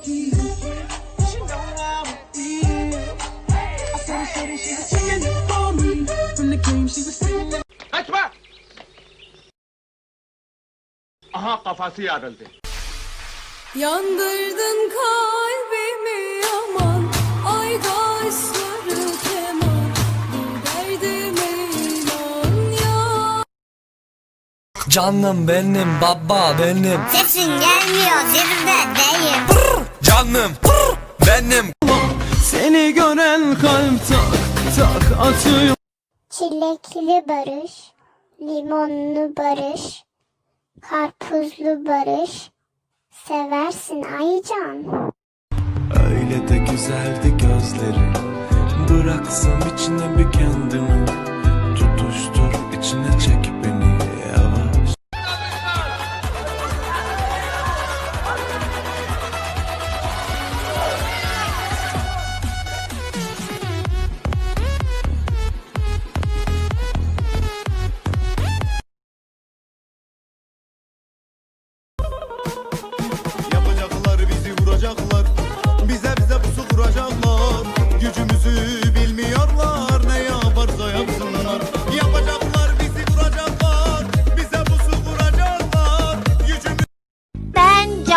with Aha kafası yarıldı. Yandırdın kalbimi. Canım benim baba benim Sesin gelmiyor zirvedeyim. Canım benim Seni gören kalp tak tak atıyor. Çilekli barış, limonlu barış, karpuzlu barış. Seversin Aycan. Öyle de güzeldi gözleri Bıraksam içine bir kendimi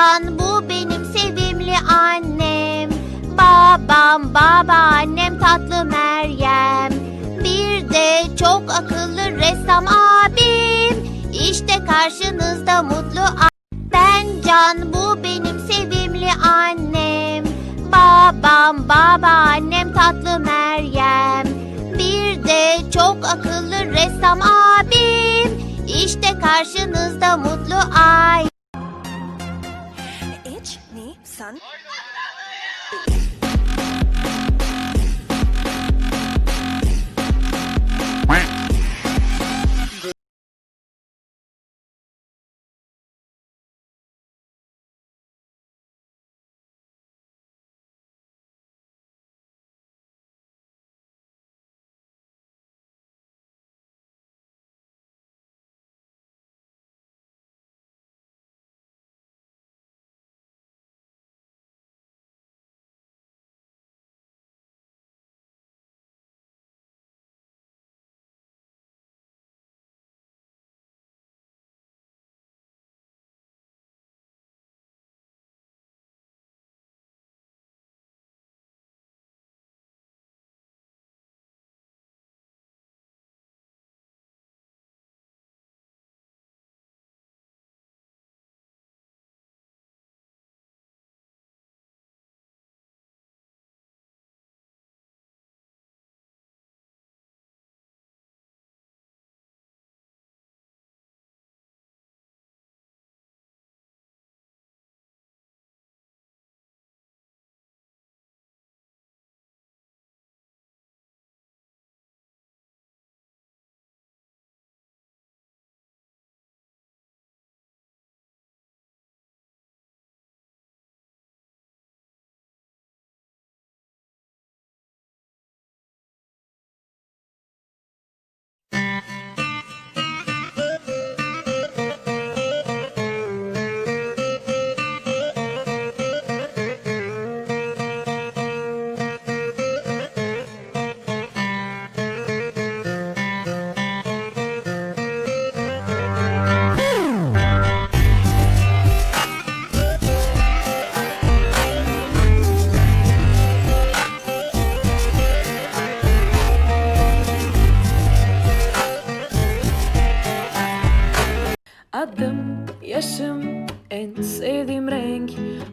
Can bu benim sevimli annem. Babam babaannem tatlı Meryem. Bir de çok akıllı ressam abim. İşte karşınızda mutlu Ben Can bu benim sevimli annem. Babam babaannem tatlı Meryem. son. Adım, yaşım, en sevdiğim renk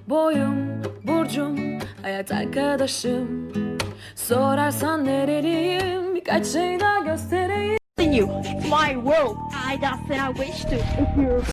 Boyum, burcum, hayat arkadaşım Sorarsan nereliyim birkaç şey daha göstereyim you my world. I what I wish to.